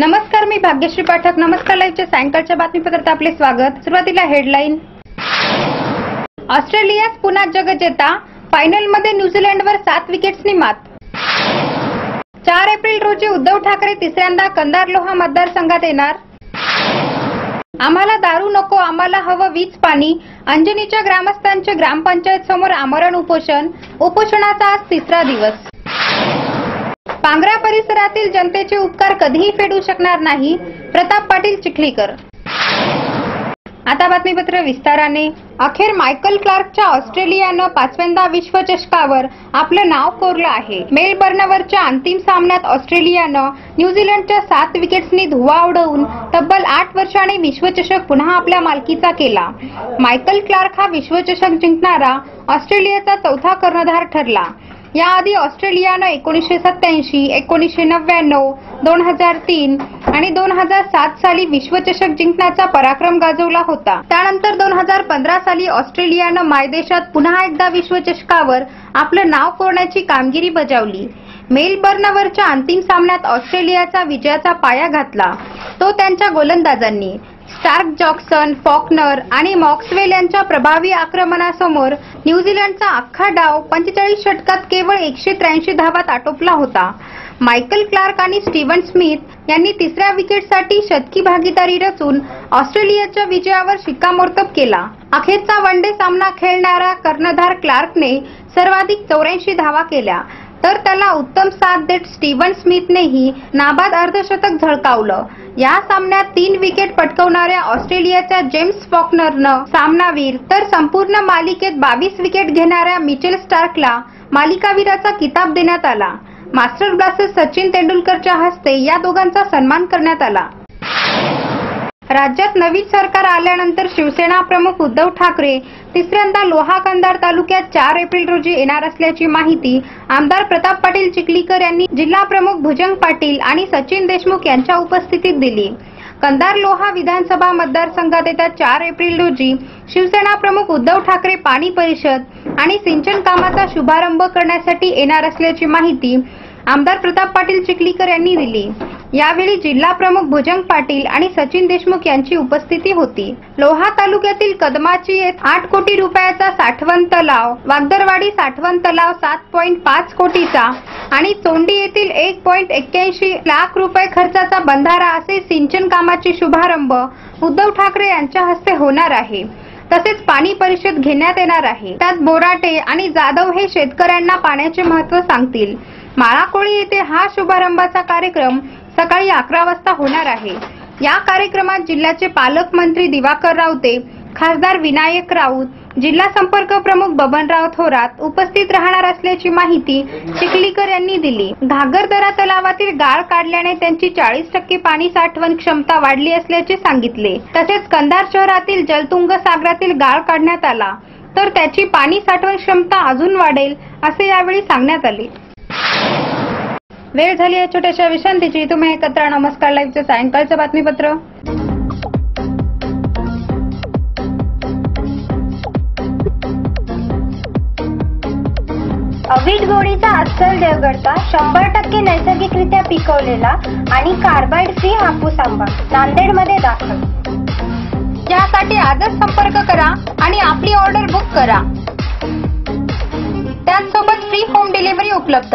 नमस्कार मी भाग्यश्री पाठक. नमस्कार लाईव्हच्या सायंकाळच्या बातमीपत्रात आपले स्वागत. सुरुवातीला हेडलाईन. ऑस्ट्रेलियात पुन्हा जगजेता फायनलमध्ये न्यूझीलंडवर सात विकेट्सनी मात. चार एप्रिल रोजी उद्धव ठाकरे तिसऱ्यांदा कंदार लोहा मतदारसंघात येणार. आम्हाला दारू नको आम्हाला हवं वीज पाणी. अंजनीच्या ग्रामस्थांचे ग्रामपंचायत समोर आमरण उपोषण. उपोषणाचा आज तिसरा दिवस. पांगरा परिसरातील जनतेचे उपकार कधीही फेडू शकणार नाही. प्रताप पाटील चिखलीकर. आता बातमीपत्र विस्ताराने. अखेर मायकल क्लार्कच्या ऑस्ट्रेलियानं पाचव्यांदा विश्वचषकावर आपलं नाव कोरलं आहे. मेलबर्नवरच्या अंतिम सामन्यात ऑस्ट्रेलियानं न्यूझीलंडच्या सात विकेट्सनी धुवा उडवून तब्बल आठ वर्षाने विश्वचषक पुन्हा आपल्या मालकीचा केला. मायकल क्लार्क हा विश्वचषक जिंकणारा ऑस्ट्रेलियाचा चौथा कर्णधार ठरला. याआधी ऑस्ट्रेलियानं एकोणीसशे सत्याऐंशी एकोणीसशे नव्याण्णव दोन हजार तीन आणि दोन हजार सात साली विश्वचषक जिंकण्याचा पराक्रम गाजवला होता. त्यानंतर दोन हजार पंधरा साली ऑस्ट्रेलियानं मायदेशात पुन्हा एकदा विश्वचषकावर आपलं नाव कोरण्याची कामगिरी बजावली. मेलबर्नवरच्या अंतिम सामन्यात ऑस्ट्रेलियाचा विजयाचा पाया घातला. तो त्यांच्या गोलंदाजांनी. स्टार्क जॉक्सन फॉकनर आणि मॉक्सवेल यांच्या प्रभावी आक्रमणासमोर न्यूझीलंडचा अख्खा डाव पंचेचाळीस षटकात केवळ एकशे त्र्याऐंशी धावात आटोपला होता. मायकल क्लार्क आणि स्टीव्हन स्मिथ यांनी तिसऱ्या विकेटसाठी शतकी भागीदारी रचून ऑस्ट्रेलियाच्या विजयावर शिक्कामोर्तब केला. अखेरचा वनडे सामना खेळणारा कर्णधार क्लार्कने सर्वाधिक चौऱ्याऐंशी धावा केल्या. तर त्याला उत्तम साथ देत स्टीव्हन स्मिथनेही नाबाद अर्धशतक झळकावलं. या सामन्यात तीन विकेट पटकवणाऱ्या ऑस्ट्रेलियाच्या जेम्स फॉकनरनं सामनावीर तर संपूर्ण मालिकेत बावीस विकेट घेणाऱ्या मिचेल स्टार्कला मालिकावीराचा किताब देण्यात आला. मास्टर ब्लास्टर सचिन तेंडुलकरच्या हस्ते या दोघांचा सन्मान करण्यात आला. राज्यात नवीन सरकार आल्यानंतर शिवसेना प्रमुख उद्धव ठाकरे तिसऱ्यांदा लोहा कंधार तालुक्यात चार एप्रिल रोजी येणार असल्याची माहिती आमदार प्रताप पाटील चिखलीकर यांनी जिल्हा प्रमुख भुजंग पाटील आणि सचिन देशमुख यांच्या उपस्थितीत दिली. कंधार लोहा विधानसभा मतदारसंघात येत्या चार एप्रिल रोजी शिवसेना प्रमुख उद्धव ठाकरे पाणी परिषद आणि सिंचन कामाचा शुभारंभ करण्यासाठी येणार असल्याची माहिती आमदार प्रताप पाटील चिखलीकर यांनी दिली. यावेळी जिल्हा प्रमुख भुजंग पाटील आणि सचिन देशमुख यांची उपस्थिती होती. लोहा तालुक्यातील कदमाची आठ कोटी रुपयाचा साठवण तलाव वागदरवाडी साठवण तलाव सात पॉईंट पाच कोटीचा आणि चोंडी येथील एक पॉईंट एक्क्याऐंशी लाख रुपये खर्चाचा बंधारा असे सिंचन कामाचे शुभारंभ उद्धव ठाकरे यांच्या हस्ते होणार आहे. तसेच पाणी परिषद घेण्यात येणार आहे. त्यात बोराटे आणि जाधव हे शेतकऱ्यांना पाण्याचे महत्त्व सांगतील. माळाकोळी येथे हा शुभारंभाचा कार्यक्रम सकाळी अकरा वाजता होणार आहे. या कार्यक्रमात जिल्ह्याचे पालकमंत्री दिवाकर रावते खासदार विनायक राऊत जिल्हा संपर्क प्रमुख बबनराव थोरात उपस्थित राहणार असल्याची माहिती चिखलीकर यांनी दिली. घागरदरा तलावातील गाळ काढल्याने त्यांची चाळीस टक्के पाणी साठवण क्षमता वाढली असल्याचे सांगितले. तसेच कंधार शहरातील जलतुंग सागरातील गाळ काढण्यात आला. तर त्याची पाणी साठवण क्षमता अजून वाढेल असे यावेळी सांगण्यात आले. वेळ झाली आहे छोट्याशा विश्रांतीची. तुम्ही एकत्र नमस्कार लाईव्हचं सायंकाळचं बातमीपत्र. अवीट गोळीचा अस्सल देवगडचा शंभर टक्के नैसर्गिकरित्या पिकवलेला आणि कार्बाइड फ्री हापूस आंबा नांदेडमध्ये दाखल. यासाठी आजच संपर्क करा आणि आपली ऑर्डर बुक करा. त्याचसोबत फ्री होम डिलिव्हरी उपलब्ध.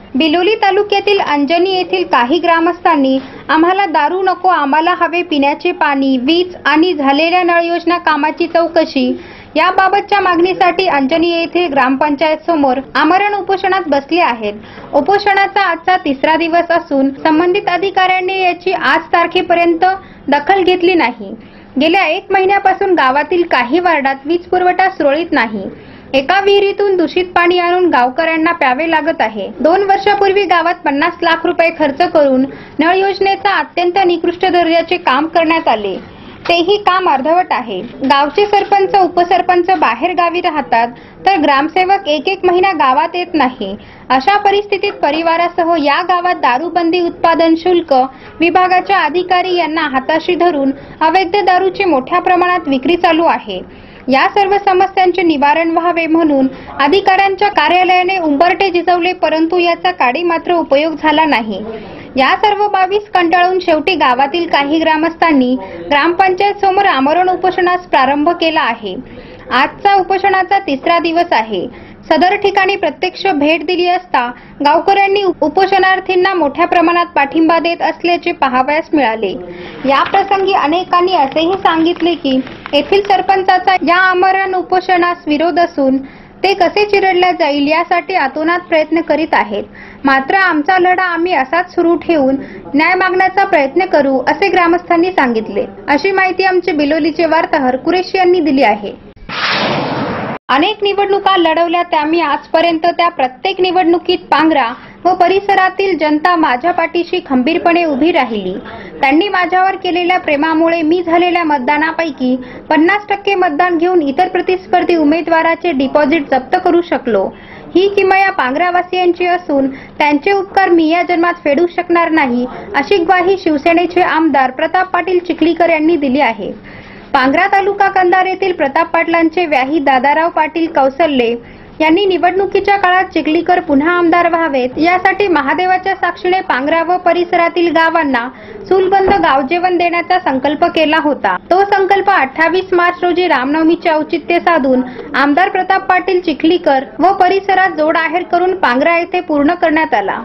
बिलोली तालुक्यातील अंजनी येथील काही ग्रामस्थांनी आम्हाला दारू नको आम्हाला हवे पिण्याचे पाणी वीज आणि झालेल्या नळ योजना कामाची चौकशी याबाबतच्या मागणीसाठी अंजनी येथील ग्रामपंचायत समोर आमरण उपोषणात बसले आहेत. उपोषणाचा आजचा तिसरा दिवस असून संबंधित अधिकाऱ्यांनी याची आज तारखेपर्यंत दखल घेतली नाही. गेल्या एक महिन्यापासून गावातील काही वार्डात वीज पुरवठा सुरळीत नाही. एका विहिरीतून दूषित पाणी आणून गावकऱ्यांना प्यावे लागत आहे. दोन वर्षापूर्वी गावात पन्नास लाख रुपये खर्च करून नळ योजनेचा अत्यंत निकृष्ट दर्जाचे काम करण्यात आले. तेही काम अर्धवट आहे. गावचे सरपंच उपसरपंच बाहेर गावी राहतात तर ग्रामसेवक एक एक महिना गावात येत नाही. अशा परिस्थितीत परिवारासह या गावात दारूबंदी उत्पादन शुल्क विभागाच्या अधिकारी यांना हाताशी धरून अवैध दारूची मोठ्या प्रमाणात विक्री चालू आहे. या सर्व समस्यांचे निवारण व्हावे म्हणून अधिकाऱ्यांच्या कार्यालयाने उंबरटे जिजवले परंतु याचा काडी मात्र उपयोग झाला नाही. या सर्व बाबीस कंटाळून शेवटी गावातील काही ग्रामस्थांनी ग्रामपंचायत समोर आमरण उपोषणास प्रारंभ केला आहे. आजचा उपोषणाचा तिसरा दिवस आहे. सदर ठिकाणी प्रत्यक्ष भेट दिली असता गावकऱ्यांनी उपोषणार्थींना मोठ्या प्रमाणात पाठिंबा देत असल्याचे पाहावयास मिळाले. या प्रसंगी अनेकांनी असेही सांगितले की येथील सरपंचाचा या आमरण उपोषणास विरोध असून ते कसे चिरडल्या जाईल यासाठी आतोनात प्रयत्न करीत आहेत. मात्र आमचा लढा आम्ही असाच सुरू ठेवून न्याय मागण्याचा प्रयत्न करू असे ग्रामस्थांनी सांगितले. अशी माहिती आमचे बिलोलीचे वार्ताहर कुरेशी यांनी दिली आहे. अनेक निवडणुका लढवल्या त्या मी आजपर्यंत त्या प्रत्येक निवडणुकीत पांगरा व परिसरातील जनता माझ्या पाठीशी खंबीरपणे उभी राहिली. त्यांनी माझ्यावर केलेल्या प्रेमामुळे मी झालेल्या मतदानापैकी पन्नास टक्के मतदान घेऊन इतर प्रतिस्पर्धी उमेदवाराचे डिपॉझिट जप्त करू शकलो. ही किमया पांगरावासियांची असून त्यांचे उपकार मी या जन्मात फेडू शकणार नाही अशी ग्वाही शिवसेनेचे आमदार प्रताप पाटील चिखलीकर यांनी दिली आहे. पांगरा तालुका कंदार येथील प्रताप पाटलांचे व्याही दादाराव पाटील कौसल्ले यांनी निवडणुकीच्या काळात चिखलीकर पुन्हा आमदार व्हावेत. यासाठी महादेवाच्या साक्षीने पांगरा व परिसरातील गावांना चूलबंद गावजेवण देण्याचा संकल्प केला होता. तो संकल्प अठ्ठावीस मार्च रोजी रामनवमीचे औचित्य साधून आमदार प्रताप पाटील चिखलीकर व परिसरात जोड आहेर करून पांगरा येथे पूर्ण करण्यात आला.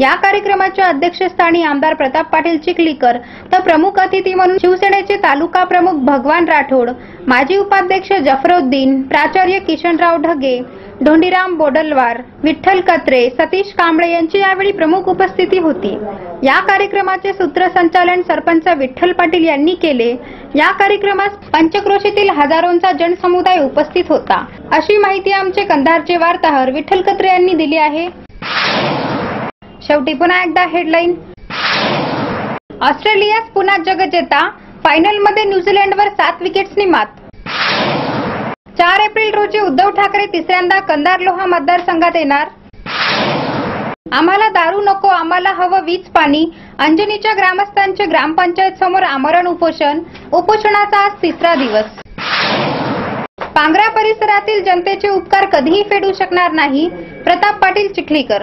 या कार्यक्रमाच्या अध्यक्षस्थानी आमदार प्रताप पाटील चिखलीकर तर प्रमुख अतिथी म्हणून शिवसेनेचे तालुका प्रमुख भगवान राठोड माजी उपाध्यक्ष जफरुद्दीन प्राचार्य किशनराव ढगे धोंडीराम बोडलवार विठ्ठल कत्रे सतीश कांबळे यांची यावेळी प्रमुख उपस्थिती होती. या कार्यक्रमाचे सूत्रसंचालन सरपंच विठ्ठल पाटील यांनी केले. या कार्यक्रमास पंचक्रोशीतील हजारोंचा जनसमुदाय उपस्थित होता. अशी माहिती आमचे कंधारचे वार्ताहर विठ्ठल कत्रे यांनी दिली आहे. शेवटी पुन्हा एकदा हेडलाईन ऑस्ट्रेलियास पुन्हा जगजेता. फायनलमध्ये न्यूझीलंडवर सात विकेट्सनी मात चार एप्रिल रोजी उद्धव ठाकरे तिसऱ्यांदा कंदार लोहा मतदारसंघात येणार. आम्हाला दारू नको आम्हाला हवं वीज पाणी. अंजनीच्या ग्रामस्थांचे ग्रामपंचायत समोर आमरण उपोषण. उपोषणाचा आज तिसरा दिवस. पांगरा परिसरातील जनतेचे उपकार कधीही फेडू शकणार नाही. प्रताप पाटील चिखलीकर.